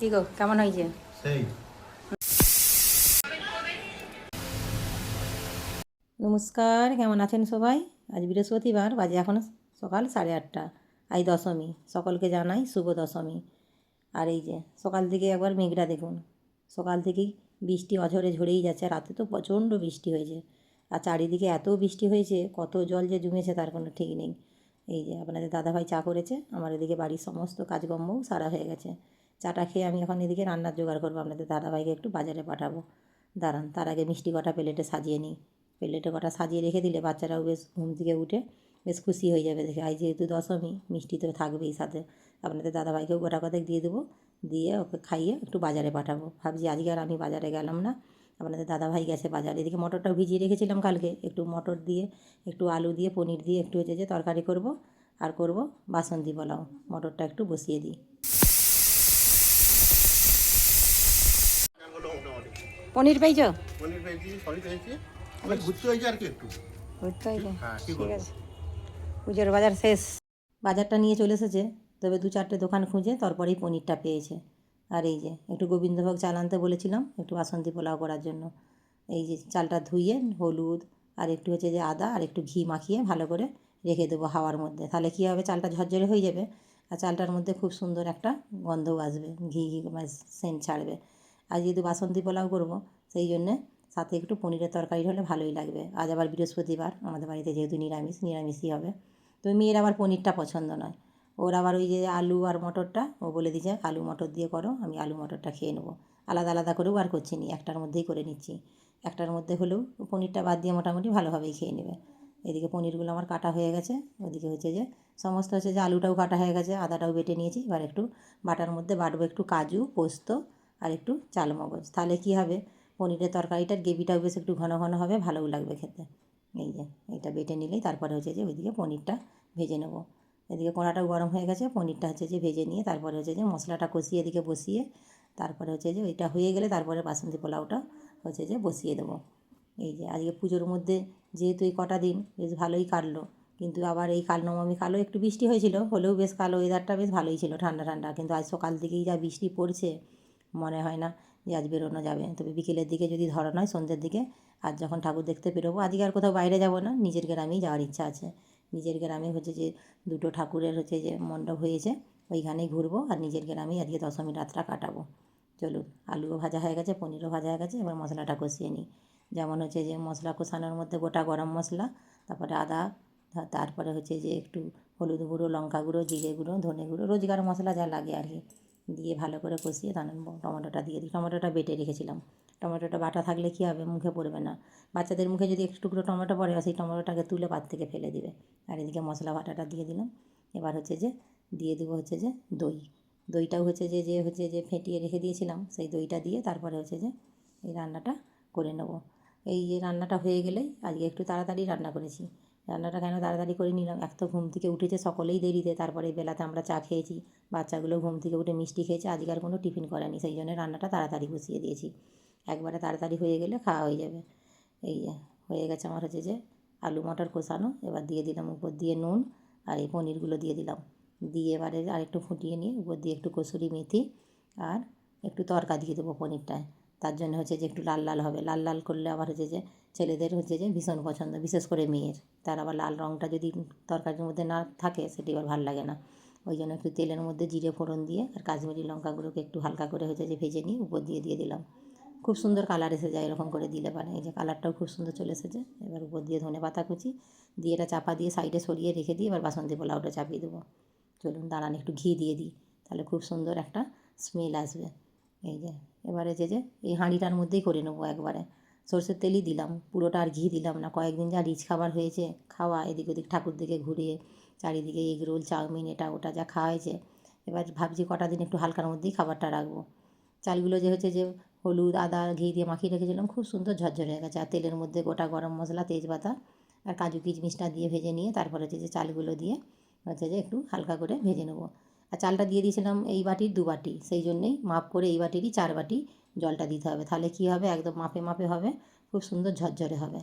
কি গো কেমন হয়েছে? সেই। নমস্কার কেমন আছেন সবাই? আজ বৃহস্পতিবার বাজে এখন সকাল সাড়ে আটটা। আজ দশমী সকলকে জানাই শুভ দশমী। আর এই যে সকাল থেকে একবার মেঘটা দেখুন। সকাল থেকেই বৃষ্টি অঝরে ঝরেই যাচ্ছে রাতে তো প্রচণ্ড বৃষ্টি হয়েছে। আর চারিদিকে এত বৃষ্টি হয়েছে কত জল যে জমেছে তার কোনো ঠিক নেই। এই যে আপনাদের দাদাভাই চা করেছে আমার এদিকে বাড়ির সমস্ত কাজকর্মও সারা হয়ে গেছে। চাটা খেয়ে আমি এখন এদিকে রান্নার জোগাড় করব, আপনাদের দাদাভাইকে একটু বাজারে পাঠাবো। দাঁড়ান, তার আগে মিষ্টি কটা প্লেটে সাজিয়ে নিই। প্লেটে কটা সাজিয়ে রেখে দিলে বাচ্চারাও বেশ ঘুম থেকে উঠে বেশ খুশি হয়ে যাবে। দেখে আজ যেহেতু দশমী, মিষ্টি তো থাকবেই সাথে। আপনাদের দাদাভাইকেও গোটা কথাক দিয়ে দেবো, দিয়ে ওকে খাইয়ে একটু বাজারে পাঠাবো। ভাবছি আজকে আর আমি বাজারে গেলাম না। আপনাদের দাদাভাই গেছে বাজারে। এদিকে মটরটাও ভিজিয়ে রেখেছিলাম কালকে। একটু মটর দিয়ে, একটু আলু দিয়ে, পনির দিয়ে একটু হচ্ছে যে তরকারি করব, আর করব বাসন্তী পোলাও। মটরটা একটু বসিয়ে দিই হলো মোটামুটি পনির পেয়েছ পনির পেয়েছি সবই পেয়েছি। ঘুরতে হয়েছে আর কি একটু। বুঝতে হয়েছে? হ্যাঁ ঠিক আছে। পুজোর বাজার শেষ। বাজারটা নিয়ে চলে এসেছে তবে দু চারটে দোকান খুঁজে তারপরেই পনিরটা পেয়েছে। আর এই যে একটু গোবিন্দভোগ চাল আনতে বলেছিলাম একটু বাসন্তী পোলাও করার জন্য। এই যে চালটা ধুইয়ে হলুদ আর একটু হচ্ছে যে আদা আর একটু ঘি মাখিয়ে ভালো করে রেখে দেবো হাওয়ার মধ্যে। তাহলে কী হবে চালটা ঝরঝরে হয়ে যাবে আর চালটার মধ্যে খুব সুন্দর একটা গন্ধও আসবে ঘি ঘি সেন্ট ছাড়বে। আর যেহেতু বাসন্তী পোলাও করব, সেই জন্যে সাথে একটু পনিরের তরকারি হলে ভালোই লাগবে। আজ আবার বৃহস্পতিবার, আমাদের বাড়িতে যেহেতু নিরামিষ, নিরামিষই হবে। তো মেয়ের আবার পনিরটা পছন্দ নয়। ওর আবার ওই যে আলু আর মটরটা, ও বলে দিয়েছে, আলু মটর দিয়ে করো, আমি আলু মটরটা খেয়ে নেব। আলাদা আলাদা করেও আর করছি নি, একটার মধ্যেই করে নিচ্ছি। একটার মধ্যে হলেও পনিরটা বাদ দিয়ে মোটামুটি ভালোভাবেই খেয়ে নেবে। এদিকে পনিরগুলো আমার কাটা হয়ে গেছে, ওদিকে হচ্ছে যে সমস্ত হচ্ছে যে আলুটাও কাটা হয়ে গেছে, আদাটাও বেটে নিয়েছি। এবার একটু বাটার মধ্যে বাটবো, একটু কাজু, পোস্ত আর একটু চালমগজ তাহলে কী হবে? পনিরের তরকারিটার গ্রেভিটাও বেশ একটু ঘন ঘন হবে, ভালোও লাগবে খেতে। এই যে, এটা বেটে নিলেই তারপরে হচ্ছে যে ওইদিকে পনিরটা ভেজে নেব। এদিকে কড়াটাও গরম হয়ে গেছে, পনিরটা হচ্ছে যে ভেজে নিয়ে তারপরে হচ্ছে যে মশলাটা কষিয়ে এদিকে বসিয়ে তারপরে হচ্ছে যে ওইটা হয়ে গেলে তারপরে বাসন্তী পোলাওটা হচ্ছে যে বসিয়ে দেবো। এই যে, আজকে পুজোর মধ্যে যেহেতু এই কটা দিন বেশ ভালোই কাটলো, কিন্তু আবার এই কাল নবমী কালো একটু বৃষ্টি হয়েছিল, হলেও বেশ কালো ওয়েদারটা বেশ ভালোই ছিল ঠান্ডা ঠান্ডা। কিন্তু আজ সকাল থেকেই যা বৃষ্টি পড়ছে মনে হয় না যে আজ বেরোনো যাবে। তবে বিকেলের দিকে যদি ধরা নয়, সন্ধ্যের দিকে আজ যখন ঠাকুর দেখতে বেরোবো, আজকে আর কোথাও বাইরে যাব না, নিজের গ্রামেই যাওয়ার ইচ্ছা আছে। নিজের গ্রামে হচ্ছে যে দুটো ঠাকুরের হচ্ছে যে মণ্ডপ হয়েছে, ওইখানেই ঘুরবো আর নিজের গ্রামেই আজকে দশমী রাতটা কাটাবো। চলুন, আলুও ভাজা হয়ে গেছে, পনিরও ভাজা হয়ে গেছে, এবার মশলাটা কষিয়ে নিই। যেমন হচ্ছে যে মশলা কষানোর মধ্যে গোটা গরম মশলা, তারপরে আদা তারপরে হচ্ছে যে একটু হলুদ গুঁড়ো, লঙ্কা গুঁড়ো, জিরে গুঁড়ো, ধনে গুঁড়ো, রোজগার মশলা যা লাগে আর কি। দিয়ে ভালো করে কষিয়ে তার টমেটোটা দিয়ে দিই। টমেটোটা বেটে রেখেছিলাম। টমেটোটা বাটা থাকলে কী হবে? মুখে পড়বে না। বাচ্চাদের মুখে যদি একটু টুকরো টমেটো পড়ে, সেই টমেটোটাকে তুলে পাত থেকে ফেলে দিবে। আর এদিকে মশলা বাটাটা দিয়ে দিলাম। এবার হচ্ছে যে, দিয়ে দেবো হচ্ছে যে দই। দইটাও হচ্ছে যে যে হচ্ছে যে ফেটিয়ে রেখে দিয়েছিলাম, সেই দইটা দিয়ে তারপরে হচ্ছে যে এই রান্নাটা করে নেব। এই যে রান্নাটা হয়ে গেলেই আজকে একটু তাড়াতাড়ি রান্না করেছি। রান্নাটা কেন তাড়াতাড়ি করে নিলাম? এক তো ঘুম থেকে উঠেছে, সকলেই দেরিতে। তারপরে বেলাতে আমরা চা খেয়েছি। বাচ্চাগুলো ঘুম থেকে উঠে মিষ্টি খেয়েছে। আজকে আর কোনো টিফিন করেনি। সেই জন্য রান্নাটা তাড়াতাড়ি বসিয়ে দিয়েছি। একবারে তাড়াতাড়ি হয়ে গেলে খাওয়া হয়ে যাবে। এই হয়ে গেছে আমার হচ্ছে যে আলু মটর কষানো। এবার দিয়ে দিলাম উপর দিয়ে নুন আর এই পনিরগুলো দিয়ে দিলাম। দিয়ে এবারে আরেকটু ফুটিয়ে নিয়ে উপর দিয়ে একটু কসুরি মেথি আর একটু তরকা দিয়ে দেবো পনিরটায়। তার জন্য হচ্ছে যে একটু লাল লাল হবে। লাল লাল করলে আবার হচ্ছে যে ছেলেদের হচ্ছে যে ভীষণ পছন্দ, বিশেষ করে মেয়ের। তার আবার লাল রঙটা যদি তরকারির মধ্যে না থাকে সেটি আবার ভালো লাগে না। ওই জন্য একটু তেলের মধ্যে জিরে ফোড়ন দিয়ে আর কাশ্মীরি লঙ্কাগুলোকে একটু হালকা করে হচ্ছে যে ভেজে নিয়ে উপর দিয়ে দিয়ে দিলাম। খুব সুন্দর কালার এসে যায় এরকম করে দিলে পারে এই যে কালারটাও খুব সুন্দর চলে এসেছে। এবার উপর দিয়ে ধনে পাতা কুচি দিয়ে এটা চাপা দিয়ে সাইডে সরিয়ে রেখে দিয়ে এবার বাসন্তী পোলাওটা চাপিয়ে দেবো। চলুন দাঁড়ান একটু ঘি দিয়ে দিই, তাহলে খুব সুন্দর একটা স্মেল আসবে। এই যে, এবারে যে যে, এই হাঁড়িটার মধ্যেই করে নেব একবারে। সর্ষের তেলই দিলাম, পুরোটা আর ঘি দিলাম না। কয়েকদিন যা রিচ খাবার হয়েছে, খাওয়া, এদিক ওদিক ঠাকুর দিকে ঘুরিয়ে, চারিদিকে এগ রোল, চাউমিন, এটা ওটা যা খাওয়া হয়েছে, এবার ভাবছি কটা দিন একটু হালকার মধ্যেই খাবারটা রাখব। চালগুলো যে হচ্ছে যে, হলুদ, আদা, ঘি দিয়ে মাখিয়ে রেখেছিলাম, খুব সুন্দর ঝরঝরে হয়ে গেছে। আর তেলের মধ্যে গোটা গরম মশলা, তেজপাতা আর কাজু কিচমিচটা দিয়ে ভেজে নিয়ে, তারপরে হচ্ছে যে চালগুলো দিয়ে হচ্ছে যে একটু হালকা করে ভেজে নেব। আর চালটা দিয়ে দিয়েছিলাম এই বাটির দু বাটি। সেই জন্যেই মাপ করে এই বাটিরই চার বাটি জলটা দিতে হবে। তাহলে কী হবে? একদম মাপে মাপে হবে। খুব সুন্দর ঝরঝরে হবে।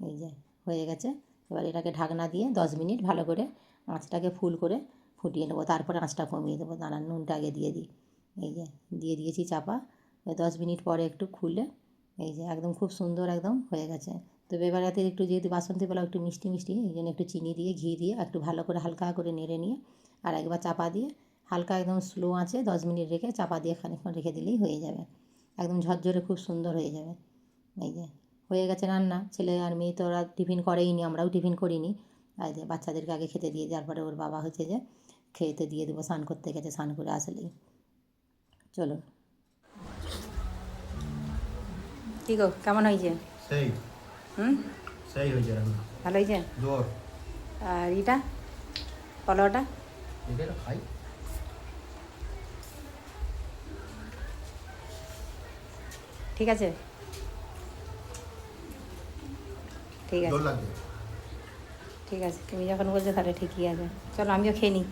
এই যে, হয়ে গেছে। এবার এটাকে ঢাকনা দিয়ে দশ মিনিট ভালো করে আঁচটাকে ফুল করে ফুটিয়ে নেব। তারপরে আঁচটা কমিয়ে দেবো। দাঁড়ান, নুনটা আগে দিয়ে দিই। এই যে, দিয়ে দিয়েছি চাপা। দশ মিনিট পরে একটু খুলে এই যে, একদম খুব সুন্দর একদম হয়ে গেছে। তো এবার রাতে একটু যেহেতু বাসন্তী একটু মিষ্টি মিষ্টি, এই জন্য একটু চিনি দিয়ে, ঘি দিয়ে একটু ভালো করে হালকা করে নেড়ে নিয়ে আর একবার চাপা দিয়ে হালকা একদম স্লো আঁচে দশ মিনিট রেখে চাপা দিয়ে খানিকক্ষণ রেখে দিলেই হয়ে যাবে। একদম ঝরঝরে খুব সুন্দর হয়ে যাবে। এই যে হয়ে গেছে রান্না। ছেলে আর মেয়ে তো ওরা টিফিন করেই নি আমরাও টিফিন করিনি। আর যে বাচ্চাদেরকে আগে খেতে দিয়ে দেওয়ার পরে ওর বাবা হচ্ছে যে খেতে দিয়ে দেবো স্নান করতে গেছে স্নান করে আসলেই। চলুন। কী গো কেমন হয়েছে? সেই। হুম? সেই হয়েছে রান্না। ভালো হয়েছে? জোর। আর এটা পোলাওটা একটা খাই। ঠিক আছে? ঠিক আছে। ঠিক আছে তুমি যখন বলছো তাহলে ঠিকই আছে। চলো আমিও খেয়ে নিই।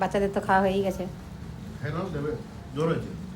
বাচ্চাদের তো খাওয়া হয়েই গেছে। হ্যাঁ দেবে। জোর হয়েছে।